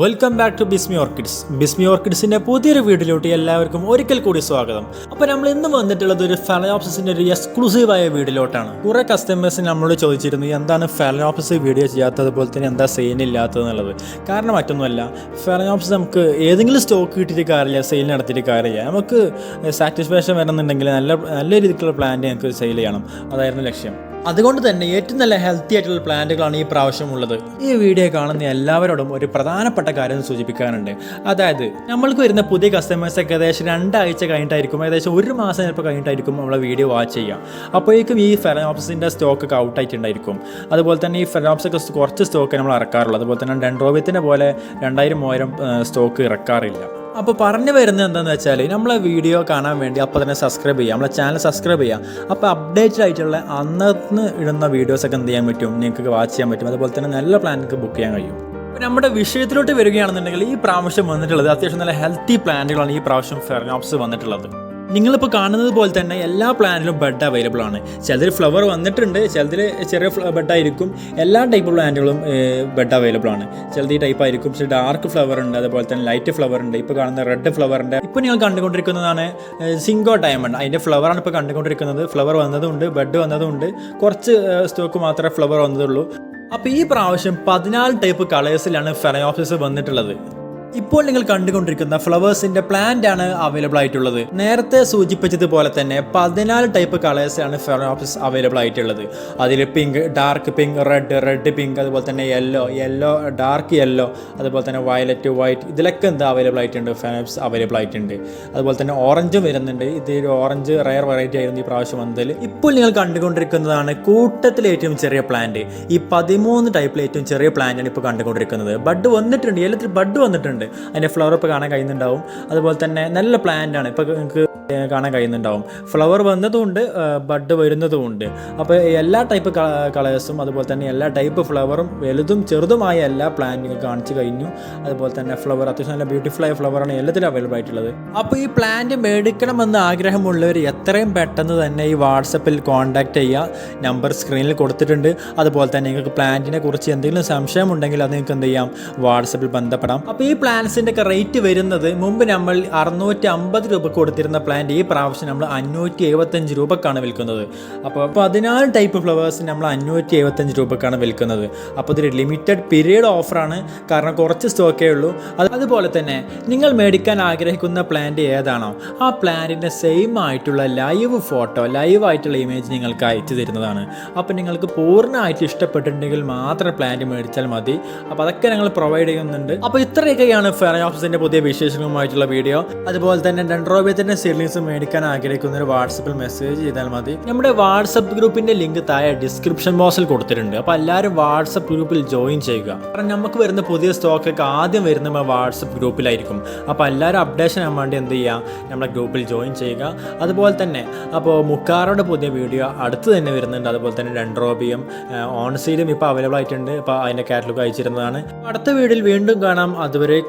Welcome back to Bismi orchids Bismi ഓർക്കിഡ്സിന്റെ പുതിയൊരു വീഡിയോയിലോട്ട് എല്ലാവർക്കും ഒരിക്കൽ കൂടി സ്വാഗതം. അപ്പോൾ നമ്മൾ ഇന്ന് വന്നിട്ടുള്ളത് ഒരു ഫലനോപ്സിന്റെ ഒരു എക്സ്ക്ലൂസീവ് ആയ വീഡിയോയിലോട്ടാണ് കുറെ കസ്റ്റമേഴ്സ് നമ്മളോട് ചോദിച്ചിരുന്നു എന്താണ് ഫലനോപ്സിസ് വീഡിയോ ചെയ്യാത്തത്? പോലെ തന്നെ എന്താ സെയിൻ ഇല്ലാത്തത് എന്നുള്ളത്? കാരണം മറ്റൊന്നുമല്ല ഫലനോപ്സ് നമുക്ക് ഏതെങ്കിലും സ്റ്റോക്ക് കിട്ടിയിട്ട് കാര്യമില്ല സെയിൽ നടത്തിയിട്ട് കാര്യമില്ല. നമുക്ക് സാറ്റിസ്ഫാക്ഷൻ വരണമെന്നുണ്ടെങ്കിൽ നല്ല നല്ല രീതിക്കുള്ള പ്ലാന്റ് ഞങ്ങൾക്ക് സെയിൽ ചെയ്യണം. അതായിരുന്നു ലക്ഷ്യം. അതുകൊണ്ട് തന്നെ ഏറ്റവും നല്ല ഹെൽത്തി ആയിട്ടുള്ള പ്ലാന്റുകളാണ് ഈ പ്രാവശ്യം ഉള്ളത്. ഈ വീഡിയോ കാണുന്ന എല്ലാവരോടും ഒരു പ്രധാനപ്പെട്ട കാര്യം സൂചിപ്പിക്കാനുണ്ട്. അതായത് നമ്മൾക്ക് വരുന്ന പുതിയ കസ്റ്റമേഴ്സ് ഏകദേശം രണ്ടാഴ്ച കഴിഞ്ഞിട്ടായിരിക്കും ഏകദേശം ഒരു മാസം ചിലപ്പോൾ കഴിഞ്ഞിട്ടായിരിക്കും നമ്മളെ വീഡിയോ വാച്ച് ചെയ്യുക. അപ്പോഴേക്കും ഈ ഫെറോപ്സിന്റെ സ്റ്റോക്ക് ഒക്കെ ഔട്ട് ആയിട്ടുണ്ടായിരിക്കും. അതുപോലെ തന്നെ ഈ ഫെറനോപ്സ് ഒക്കെ കുറച്ച് സ്റ്റോക്ക് നമ്മൾ ഇറക്കാറുള്ളൂ അതുപോലെ തന്നെ ഡെൻഡ്രോബിയത്തിന്റെ പോലെ രണ്ടായിരം മൂവായിരം സ്റ്റോക്ക് ഇറക്കാറില്ല. അപ്പോൾ പറഞ്ഞു വരുന്നത് എന്താണെന്ന് വെച്ചാൽ നമ്മളെ വീഡിയോ കാണാൻ വേണ്ടി അപ്പോൾ തന്നെ സബ്സ്ക്രൈബ് ചെയ്യാം. നമ്മളെ ചാനൽ സബ്സ്ക്രൈബ് ചെയ്യാം. അപ്പോൾ അപ്ഡേറ്റഡ് ആയിട്ടുള്ള അന്നന്ന് ഇടുന്ന വീഡിയോസൊക്കെ എന്ത് ചെയ്യാൻ പറ്റും? നിങ്ങൾക്ക് വാച്ച് ചെയ്യാൻ പറ്റും. അതുപോലെ തന്നെ നല്ല പ്ലാൻ നിങ്ങൾക്ക് ബുക്ക് ചെയ്യാൻ കഴിയും. നമ്മുടെ വിഷയത്തിലോട്ട് വരികയാണെന്നുണ്ടെങ്കിൽ ഈ പ്രാവശ്യം വന്നിട്ടുള്ളത് അത്യാവശ്യം നല്ല ഹെൽത്തി പ്ലാന്റുകളാണ് ഈ പ്രാവശ്യം ഫെർനോപ്സ് വന്നിട്ടുള്ളത്. നിങ്ങളിപ്പോൾ കാണുന്നത് പോലെ തന്നെ എല്ലാ പ്ലാന്റിലും ബെഡ് അവൈലബിൾ ആണ്. ചിലതിൽ ഫ്ലവർ വന്നിട്ടുണ്ട് ചിലതിൽ ചെറിയ ബെഡായിരിക്കും എല്ലാ ടൈപ്പ് പ്ലാന്റുകളും ബെഡ് അവൈലബിൾ ആണ്. ചിലത് ഈ ടൈപ്പ് ആയിരിക്കും ചില ഡാർക്ക് ഫ്ലവർ ഉണ്ട് അതുപോലെ തന്നെ ലൈറ്റ് ഫ്ലവർ ഉണ്ട്. ഇപ്പോൾ കാണുന്ന റെഡ് ഫ്ലവറിന്റെ ഇപ്പോൾ നിങ്ങൾ കണ്ടുകൊണ്ടിരിക്കുന്നതാണ് സിംഗോ ഡയമണ്ട് അതിന്റെ ഫ്ലവറാണ് ഇപ്പോൾ കണ്ടുകൊണ്ടിരിക്കുന്നത്. ഫ്ലവർ വന്നതുണ്ട് ബെഡ് വന്നതുണ്ട്. കുറച്ച് സ്റ്റോക്ക് മാത്രമേ ഫ്ലവർ വന്നതുള്ളൂ. അപ്പോൾ ഈ പ്രാവശ്യം പതിനാല് ടൈപ്പ് കളേഴ്സിലാണ് ഫെറയോഫീസ് വന്നിട്ടുള്ളത്. ഇപ്പോൾ നിങ്ങൾ കണ്ടുകൊണ്ടിരിക്കുന്ന ഫ്ലവേഴ്സിന്റെ പ്ലാന്റ് ആണ് അവൈലബിൾ ആയിട്ടുള്ളത്. നേരത്തെ സൂചിപ്പിച്ചതുപോലെ തന്നെ പതിനാല് ടൈപ്പ് കളേഴ്സ് ആണ് ഫെറോപ്സിസ് അവൈലബിൾ ആയിട്ടുള്ളത്. അതിൽ pink dark pink red red pink അതുപോലെ തന്നെ യെല്ലോ യെല്ലോ ഡാർക്ക് യെല്ലോ അതുപോലെ തന്നെ വയലറ്റ് വൈറ്റ് ഇതിലൊക്കെ എന്താ അവൈലബിൾ ആയിട്ടുണ്ട്? ഫെറോപ്സ് അവൈലബിൾ ആയിട്ടുണ്ട്. അതുപോലെ തന്നെ ഓറഞ്ചും വരുന്നുണ്ട്. ഇത് ഓറഞ്ച് റയർ വെറൈറ്റി ആയിരുന്നു ഈ പ്രാവശ്യം വന്നതിൽ. ഇപ്പോൾ നിങ്ങൾ കണ്ടുകൊണ്ടിരിക്കുന്നതാണ് കൂട്ടത്തിൽ ഏറ്റവും ചെറിയ പ്ലാന്റ് ഈ പതിമൂന്ന് ടൈപ്പിലെ ഏറ്റവും ചെറിയ പ്ലാന്റാണ് ഇപ്പോൾ കണ്ടുകൊണ്ടിരിക്കുന്നത്. ബഡ് വന്നിട്ടുണ്ട്. എല്ലാത്തിലും ബഡ് വന്നിട്ടുണ്ട്. അതിന്റെ ഫ്ലവർ ഇപ്പോൾ കാണാൻ കഴിയുന്നുണ്ടാവും. അതുപോലെ തന്നെ നല്ല പ്ലാന്റ് ആണ്. ഇപ്പോൾ നിങ്ങൾക്ക് കാണാൻ കഴിയുന്നുണ്ടാവും. Flower വന്നതുമുണ്ട് bud വരുന്നതുമുണ്ട്. അപ്പോൾ എല്ലാ ടൈപ്പ് കളേഴ്സും അതുപോലെ തന്നെ എല്ലാ ടൈപ്പ് ഫ്ലവറും വലുതും ചെറുതുമായ എല്ലാ പ്ലാന്റും കാണിച്ചു കഴിഞ്ഞു. അതുപോലെ തന്നെ ഫ്ലവർ അത്യാവശ്യം നല്ല ബ്യൂട്ടിഫുൾ ആയ ഫ്ലവറാണ് എല്ലാത്തിലും അവൈലബിൾ ആയിട്ടുള്ളത്. അപ്പോൾ ഈ പ്ലാന്റ് മേടിക്കണമെന്ന് ആഗ്രഹമുള്ളവർ എത്രയും പെട്ടെന്ന് തന്നെ ഈ വാട്സപ്പിൽ കോൺടാക്ട് ചെയ്യുക നമ്പർ സ്ക്രീനിൽ കൊടുത്തിട്ടുണ്ട്. അതുപോലെ തന്നെ നിങ്ങൾക്ക് പ്ലാന്റിനെ കുറിച്ച് എന്തെങ്കിലും സംശയം ഉണ്ടെങ്കിൽ അത് നിങ്ങൾക്ക് എന്ത് ചെയ്യാം? വാട്സപ്പിൽ ബന്ധപ്പെടാം. അപ്പോൾ ഈ പ്ലാന്റ്സിന്റെ ഒക്കെ റേറ്റ് വരുന്നത് മുമ്പ് നമ്മൾ അറുന്നൂറ്റി അമ്പത് രൂപ കൊടുത്തിരുന്ന പ്ലാന്റ് ഈ പ്രാവശ്യം നമ്മൾ അഞ്ഞൂറ്റി എഴുപത്തഞ്ച് രൂപക്കാണ് വിൽക്കുന്നത്. അപ്പോൾ പതിനാല് ടൈപ്പ് ഫ്ലവേഴ്സ് നമ്മൾ അഞ്ഞൂറ്റി എഴുപത്തഞ്ച് രൂപക്കാണ് വിൽക്കുന്നത്. അപ്പോൾ ഇതൊരു ലിമിറ്റഡ് പീരീഡ് ഓഫറാണ് കാരണം കുറച്ച് സ്റ്റോക്കേ ഉള്ളൂ. അതുപോലെ തന്നെ നിങ്ങൾ മേടിക്കാൻ ആഗ്രഹിക്കുന്ന പ്ലാന്റ് ഏതാണോ ആ പ്ലാന്റിന്റെ സെയിം ആയിട്ടുള്ള ലൈവ് ഫോട്ടോ ലൈവ് ആയിട്ടുള്ള ഇമേജ് നിങ്ങൾക്ക് അയച്ചു തരുന്നതാണ്. അപ്പോൾ നിങ്ങൾക്ക് പൂർണമായിട്ട് ഇഷ്ടപ്പെട്ടിട്ടുണ്ടെങ്കിൽ മാത്രം പ്ലാന്റ് മേടിച്ചാൽ മതി. അപ്പോൾ അതൊക്കെ ഞങ്ങൾ പ്രൊവൈഡ് ചെയ്യുന്നുണ്ട്. അപ്പോൾ ഇത്രയൊക്കെയാണ് ഫെറയോപ്സിന്റെ പുതിയ വിശേഷങ്ങളുമായിട്ടുള്ള വീഡിയോ. അതുപോലെ തന്നെ ഡെൻഡ്രോബിയത്തിന്റെ സീലിംഗ്സ് മേടിക്കാൻ ആഗ്രഹിക്കുന്ന ഒരു വാട്സപ്പിൽ മെസ്സേജ് ചെയ്താൽ മതി. നമ്മുടെ വാട്സപ്പ് ഗ്രൂപ്പിന്റെ ലിങ്ക് താഴെ ഡിസ്ക്രിപ്ഷൻ ബോക്സിൽ കൊടുത്തിട്ടുണ്ട്. അപ്പോൾ എല്ലാവരും വാട്സപ്പ് ഗ്രൂപ്പിൽ ജോയിൻ ചെയ്യുക. കാരണം നമുക്ക് വരുന്ന പുതിയ സ്റ്റോക്കൊക്കെ ആദ്യം വരുന്ന വാട്സപ്പ് ഗ്രൂപ്പിലായിരിക്കും. അപ്പോൾ എല്ലാവരും അപ്ഡേഷൻ ആകാൻ വേണ്ടി എന്ത് ചെയ്യുക നമ്മുടെ ഗ്രൂപ്പിൽ ജോയിൻ ചെയ്യുക. അതുപോലെ തന്നെ അപ്പോൾ മുക്കാറോടെ പുതിയ വീഡിയോ അടുത്ത് തന്നെ വരുന്നുണ്ട്. അതുപോലെ തന്നെ ഡെൻഡ്രോബിയം ഓൺസീലും ഇപ്പോൾ അവൈലബിൾ ആയിട്ടുണ്ട്. അപ്പോൾ അതിന്റെ കാറ്റലോഗ് അയച്ചിരുന്നതാണ്. അടുത്ത വീഡിയോയിൽ വീണ്ടും കാണാം.